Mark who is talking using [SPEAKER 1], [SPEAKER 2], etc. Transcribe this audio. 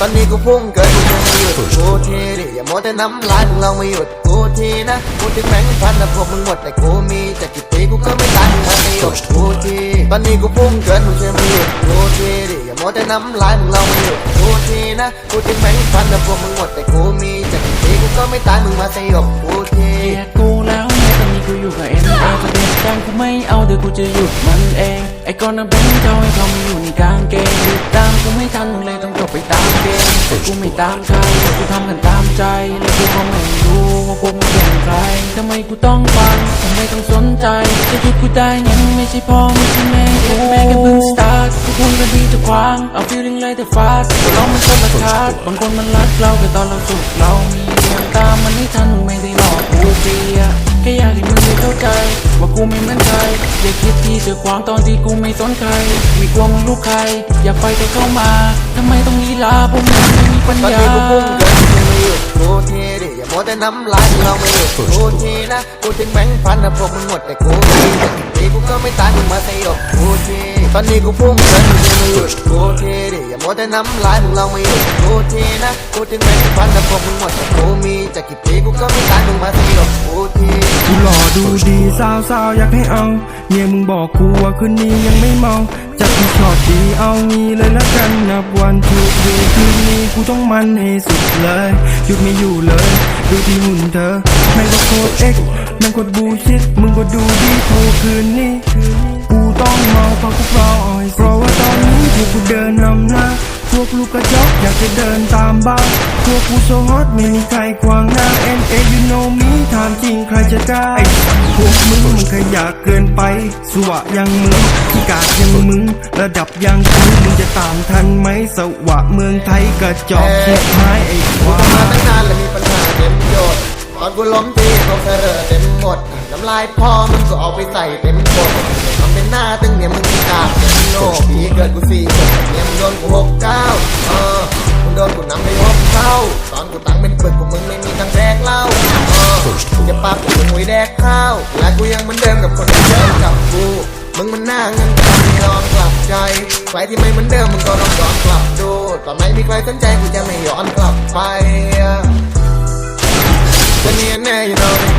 [SPEAKER 1] ตอนนี้กูพุ่งเกินกูยังไม่หยุดกูทีดิอย่ามัวแต่น้ำลายมึงลองไม่หยุดกูทีนะกูถึงแบงค์พันนะพวกมึงหมดแต่กูมีจะกี่ปีกูก็ไม่ตายมึงมาไม่หยุดกูทีตอนนี้กูพุ่งเกินมึงช่วยไม่หยุดกูทีดิอย่ามัวแต่น้ำลายมึงลองไม่หยุดกูทีนะกูถึงแบงค์พันนะพวกมึงหมดแต่กูมีจะกี่ปีกูก็ไม่ตายมึงมาสยบกูที
[SPEAKER 2] กูไม่เอาเดี๋ยวกูจะหยุดมันเอง ไอ้ก้อนน้ำแบงค์เจ้าให้เขามาอยู่ในกางเกงหยุดตามกูไม่ทันมึงเลยต้องจบไปตามเกมแต่กูไม่ตามใครกูทำกันตามใจแล้วกูก็ไม่รู้ว่าพวกมึงเป็นใครทำไมกูต้องฟังทำไมต้องสนใจจะหยุดกูได้ยังไม่ใช่พ่อไม่ใช่แม่กูแม่แค่เพิ่งสตาร์ททุกคนก็ดีจะขวางเอา feeling เลยแต่ fast แต่เรามันคนละคาดบางคนมันรักเราแต่ตอนเราสุขเรามีเงินตา กูไม่เหมือนใครอย่าคิดที่จะขวางตอนที่กูไม่สนใคร ไม่กลัวมึงรู้ใคร อย่าไปก็เข้ามาทำไมต้องลีลาพวกมึงไม่มีปัญ
[SPEAKER 1] ตอน
[SPEAKER 2] ญา
[SPEAKER 1] นี้กูพุ่งเกินกูม่หยุดกูทีดิอย่ามัวแต่น้ำลายมึงลองไม่หยุดกูทีนะกูถึงแบงค์พันนะพวกมึงหมดแต่กูมีแต่กี่ปีกูก็ไม่ตายมึงมาสยบกูทีตอนนี้กูพุ่งเกินกูยังไม่หยุดกูทีดิ อย่ามัวแต่น้ำลายมึงลองไม่หยุดกูทีนะกูถึงแบงค์พันนะพวกมึงหมดแต่กูมีแต่กี่ปีกูก็ไม่ตายมึงมาสยบกูที
[SPEAKER 3] กูหล่อดูดีสาวสาวอยากให้เอาเมียมึงบอกกูว่าคืนนี้ยังไม่เมาจับพี่ชอดดีเอางี้เลยละกันนับวันทุกวีคืนนี้กูต้องมันให้สุดเลยหยุดไม่อยู่เลย ดูที่หุ่นเธอไม่ว่าโคตรเอ็กนั่งกดบูชิดมึงก็ดูดีโทรคืนนี้ ลูกกระจอกอยากจะเดินตามบ้างพวกกูโซฮอตไม่มีใครขวางหน้า N A you know me ถามจริงใครจะกล้าพวกมึงมันขยะเกินไป สวะยังมึงที่กาดยังมึง ระดับยังกูมึงจะตามทันไหมสวะเมืองไทยกระจอกสุดท้ายไอ้ควา
[SPEAKER 1] กูมาตั้งนานแล้วมีปัญหาเต็มโยดตอนกูล้มทีเขาเสรอเต็มหมด น้ำลายพอมึงก็เอาไปใส่เต็มบททำเป็นหน้าตึงเนี่ยมึงมีกาดเต็มโลกปีเกิดกูสี่ขวบเนี่ยมึงโดนกูหกเก้าเออมึงโดนกูนำไปหกเท่าตอนกูตั้งเป็นปึกพวกมึงไม่มีทางแดกเล้าเออจะปากกูมึงมวยแดกข้าวและกูยังเหมือนเดิมกับคนที่เดิมกับกูมึงมันหน้าเงินกันไม่ยอมกลับใจใครที่ไม่เหมือนเดิมมึงก็ลองย้อนกลับดูตอนไหนมีใครสนใจกูจะไม่ย้อนกลับไปจะเนียนแน่ you know me เฮ้ย